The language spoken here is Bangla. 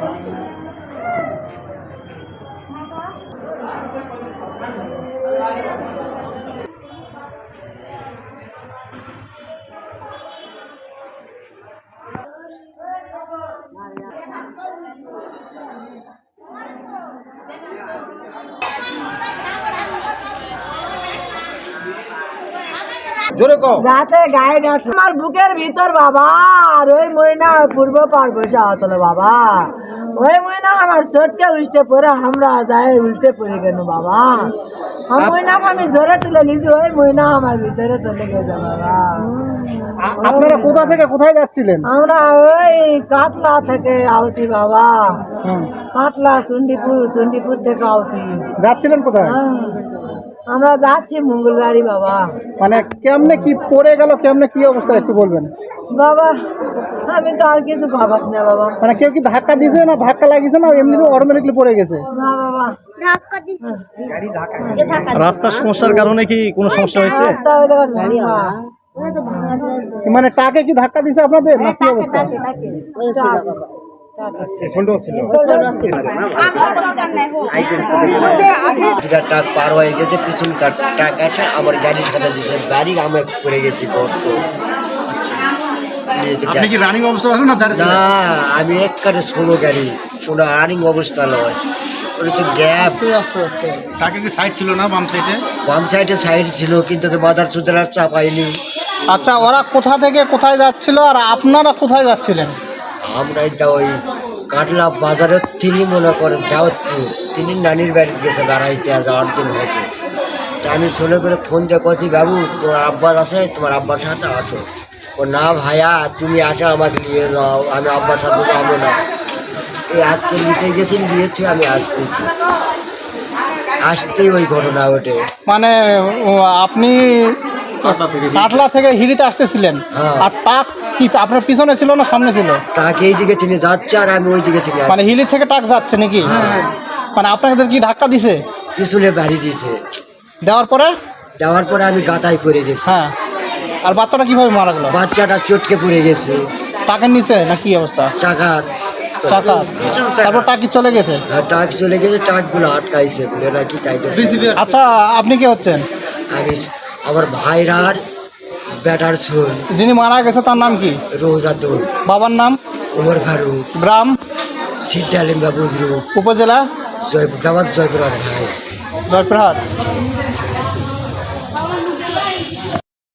Amém. জোরে কও। রাতে গায়ে গাছ আমার বুকের ভিতর বাবা আর ওই ময়না পূর্ব পার বসে হতলো বাবা। ওই ময়না আমার চটকে উল্টে পড়ে আমরা যায় উল্টে পড়ে গেল বাবা? আমার ময়নাকে আমি জোরে তুলে নিয়েছি ওই ময়না আমার ভিতরে চলে গেছে বাবা। আপনারা কোথা থেকে কোথায় যাচ্ছিলেন? আমরা ওই কাটলা থেকে আউছি বাবা। কাটলা চুন্ডিপুর চুন্ডিপুর থেকে আউছি। যাচ্ছিলেন কোথায়? হ্যাঁ। আমরা যাচ্ছি মঙ্গলবাড়ি বাবা। মানে কেমনে কি পড়ে গেল কেমনে কি অবস্থা একটু বলবেন? বাবা আমি তো আর কিছু ভাবাছি না বাবা। মানে কেউ কি ধাক্কা দিয়েছে না ধাক্কা লাগিয়েছে না এমনি অটোমেটিকলি পড়ে গেছে? না বাবা। রাস্তার সমস্যার কারণে কি কোনো সমস্যা হয়েছে। মানে টাকে কি ধাক্কা দিয়েছে আপনাদের না কি অবস্থা? পার হয়ে গেছে পিছন আমার গাড়ির সাথে দিয়েছে আমি পড়ে গেছি গর্ত নিয়ে যে আপনি কি রানিং অবস্থা আছেন না না আমি একবারে ষোলো গাড়ি কোনো আর্নিং অবস্থা নয়। গ্যাস তাকে কি সাইড ছিল না বাম সাইডে বাম সাইডে সাইড ছিল কিন্তু ওকে মাথার সুতরাং চাপাইনি। আচ্ছা ওরা কোথা থেকে কোথায় যাচ্ছিল আর আপনারা কোথায় যাচ্ছিলেন? আমরা তা ওই কাটলা বাজারের তিনি মনে করেন দাওয়াতপুর তিনি নানির বাড়িতে গেছে বেড়াইতে আট দিন হয়েছে। তা আমি শুনে করে ফোন দিয়ে কছি বাবু তোমার আব্বার আছে? তোমার আব্বার সাথে আসো ও, না ভাইয়া, তুমি আসো আমাকে নিয়ে যাও। আমি আব্বার সাথে যাব না। এই আজকে নিতে গেছি নিয়েছি আমি আসতেছি। আসতেই ওই ঘটনা ওঠে মানে আপনি কাটলা থেকে কাটলা হিরিতে আসতেছিলেন। হ্যাঁ। আর টাক কি আপনার পিছনে ছিল না সামনে ছিল? টাক এই দিকে তিনি যাচ্ছে আর আমি ওই দিকে তিনি মানে হিলি থেকে টাক যাচ্ছে নাকি? মানে আপনাদের কি ধাক্কা দিছে? পিছনে বাড়ি দিয়েছে দেওয়ার পরে? দেওয়ার পরে আমি গাতায় পড়ে গেছি। হ্যাঁ। আর বাচ্চাটা কীভাবে মারা গেল? বাচ্চাটা চটকে পড়ে গেছে। টাকের নিচে না কি অবস্থা? চাকার। তারপর টাকি চলে গেছে? আর টাক চলে গেছে টাকগুলো আটকাইছে বলে নাকি তাই আচ্ছা আপনি কি হচ্ছেন? আমি আমার ভাইরার ব্যাটার ছোল যিনি মারা গেছে তার নাম কি? রোজাদুল বাবার নাম? উমর ফারুক। গ্রাম? সিদ্ধালিম্বা বুজরু উপজেলা? জয় জয়প্রহাট ভাই। জয়পুরহাট।